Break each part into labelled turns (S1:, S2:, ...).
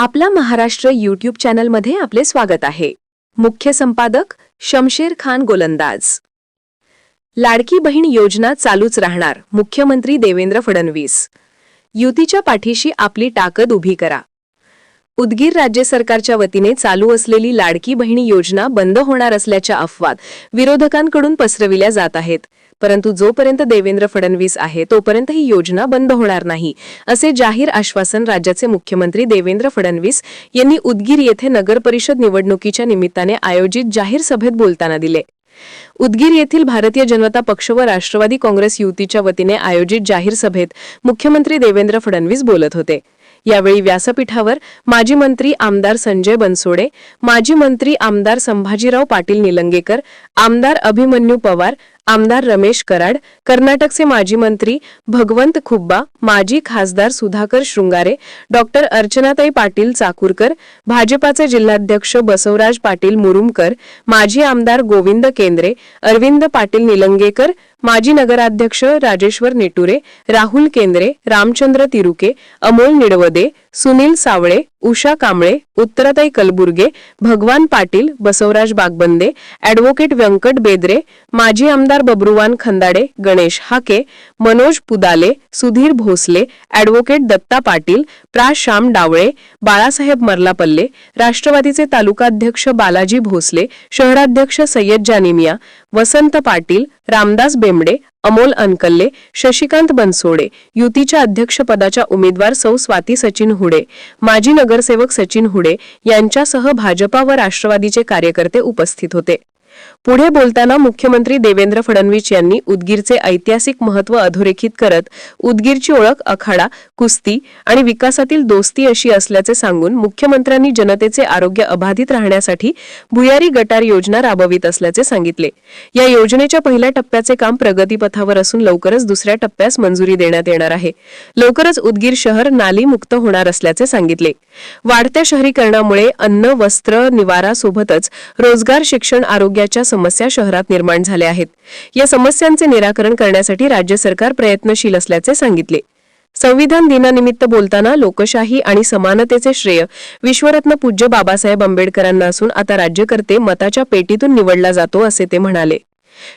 S1: आपला महाराष्ट्र यूट्यूब चॅनलमध्ये आपले स्वागत आहे. मुख्य संपादक शमशेर खान गोलंदाज. लाडकी बहीण योजना चालूच राहणार मुख्यमंत्री देवेंद्र फडणवीस. युतीच्या पाठीशी आपली ताकद उभी करा. उदगीर राज्य सरकारच्या वतीने चालू असलेली लाडकी बहिणी योजना बंद होणार असल्याच्या अफवात विरोधकांकडून पसरविल्या जात आहेत. परंतु जोपर्यंत देवेंद्र फडणवीस आहे तोपर्यंत ही योजना बंद होणार नाही असे जाहीर आश्वासन राज्याचे मुख्यमंत्री देवेंद्र फडणवीस यांनी उदगीर येथे नगर परिषद निवडणुकीच्या निमित्ताने आयोजित जाहीर सभेत बोलताना दिले. उदगीर येथील भारतीय जनता पक्ष व राष्ट्रवादी काँग्रेस युतीच्या वतीने आयोजित जाहीर सभेत मुख्यमंत्री देवेंद्र फडणवीस बोलत होते. यावेळी व्यासपीठावर माजी मंत्री आमदार संजय बनसोडे माजी मंत्री आमदार संभाजीराव पाटील निलंगेकर आमदार अभिमन्यू पवार आमदार रमेश कराड कर्नाटकचे माजी मंत्री भगवंत खुब्बा माजी खासदार सुधाकर शृंगारे डॉक्टर अर्चनाताई पाटील चाकूरकर भाजपाचे जिल्हाध्यक्ष बसवराज पाटील मुरुमकर माजी आमदार गोविंद केंद्रे अरविंद पाटील निलंगेकर माजी नगराध्यक्ष राजेश्वर नेटुरे राहुल केंद्रे रामचंद्र तिरुके अमोल निडवदे सुनील सावळे उषा कांबळे उत्तराताई कलबुर्गे भगवान पाटील बसवराज बागबंदे अॅडव्होकेट व्यंकट बेदरे माजी आमदार बब्रुवान खंदाडे गणेश हाके मनोज पुदाले सुधीर भोसले अॅडव्होकेट दत्ता पाटील प्रा श्याम डावळे बाळासाहेब मर्लापल्ले राष्ट्रवादीचे तालुकाध्यक्ष बालाजी भोसले शहराध्यक्ष सय्यद जानिमिया वसंत पाटील रामदास बेंबडे अमोल अनकल्ले शशिकांत बनसोडे युतीच्या अध्यक्षपदाच्या उमेदवार सौ स्वाती सचिन हुडे माजी नगरसेवक सचिन हुडे यांच्यासह भाजपा व राष्ट्रवादीचे कार्यकर्ते उपस्थित होते. पुढे बोलताना मुख्यमंत्री देवेंद्र फडणवीस यांनी उदगीरचे ऐतिहासिक महत्त्व अधोरेखित करत उदगीरची ओळख अखाडा कुस्ती आणि विकासातील दोस्ती अशी असल्याचे सांगून मुख्यमंत्र्यांनी जनतेचे आरोग्य अबाधित राहण्यासाठी भुयारी गटार योजना राबवित असल्याचे सांगितले. या योजनेच्या पहिल्या टप्प्याचे काम प्रगतीपथावर असून लवकरच दुसऱ्या टप्प्यास मंजुरी देण्यात येणार आहे. लवकरच उदगीर शहर नाली मुक्त होणार असल्याचे सांगितले. वाढत्या शहरीकरणामुळे अन्न वस्त्र निवारा सोबतच रोजगार शिक्षण आरोग्याच्या समस्या शहरात निर्माण झाल्या आहेत. या समस्यांचे निराकरण करण्यासाठी राज्य सरकार प्रयत्नशील असल्याचे सांगितले. संविधान दिनानिमित्त बोलताना लोकशाही आणि समानतेचे श्रेय विश्वरत्न पूज्य बाबासाहेब आंबेडकरांना असून आता राज्यकर्ते मताच्या पेटीतून निवडला जातो असे ते म्हणाले.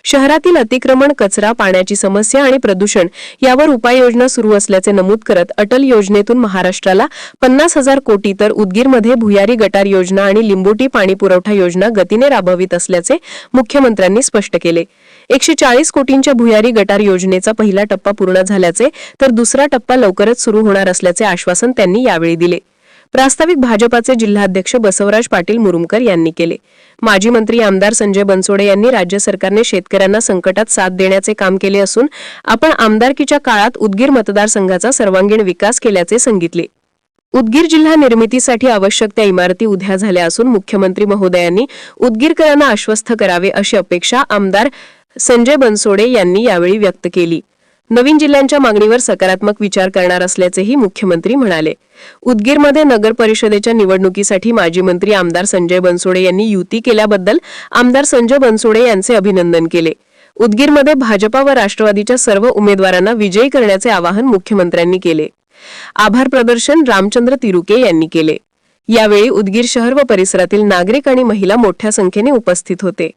S1: शहरातील अतिक्रमण कचरा पाण्याची समस्या आणि प्रदूषण यावर उपाययोजना सुरू असल्याचे नमूद करत अटल योजनेतून महाराष्ट्राला पन्नास हजार कोटी तर उदगीरमध्ये भुयारी गटार योजना आणि लिंबोटी पाणी पुरवठा योजना गतीने राबवित असल्याचे मुख्यमंत्र्यांनी स्पष्ट केले. एकशे चाळीस कोटींच्या भुयारी गटार योजनेचा पहिला टप्पा पूर्ण झाल्याचे तर दुसरा टप्पा लवकरच सुरू होणार असल्याचे आश्वासन त्यांनी यावेळी दिले. प्रास्ताविक भाजपाचे जिल्हाध्यक्ष बसवराज पाटील मुरुमकर यांनी केले. माजी मंत्री आमदार संजय बनसोडे यांनी राज्य सरकारने शेतकऱ्यांना संकटात साथ देण्याचे काम केले असून आपण आमदारकीच्या काळात उदगीर मतदारसंघाचा सर्वांगीण विकास केल्याचे सांगितले. उदगीर जिल्हा निर्मितीसाठी आवश्यक त्या इमारती उद्या झाल्या असून मुख्यमंत्री महोदयांनी उदगीरकरांना आश्वस्त करावे अशी अपेक्षा आमदार संजय बनसोडे यांनी यावेळी व्यक्त केली. नवीन जिल्ह्यांच्या मागणीवर सकारात्मक विचार करणार असल्याचेही मुख्यमंत्री म्हणाले. उदगीरमध्ये नगर परिषदेच्या निवडणुकीसाठी माजी मंत्री आमदार संजय बनसोडे यांनी युती केल्याबद्दल आमदार संजय बनसोडे यांचे अभिनंदन केले. उदगीरमध्ये भाजपा व राष्ट्रवादीच्या सर्व उमेदवारांना विजयी करण्याचे आवाहन मुख्यमंत्र्यांनी केले. आभार प्रदर्शन रामचंद्र तिरुके यांनी केले. यावेळी उदगीर शहर व परिसरातील नागरिक आणि महिला मोठ्या संख्येने उपस्थित होते.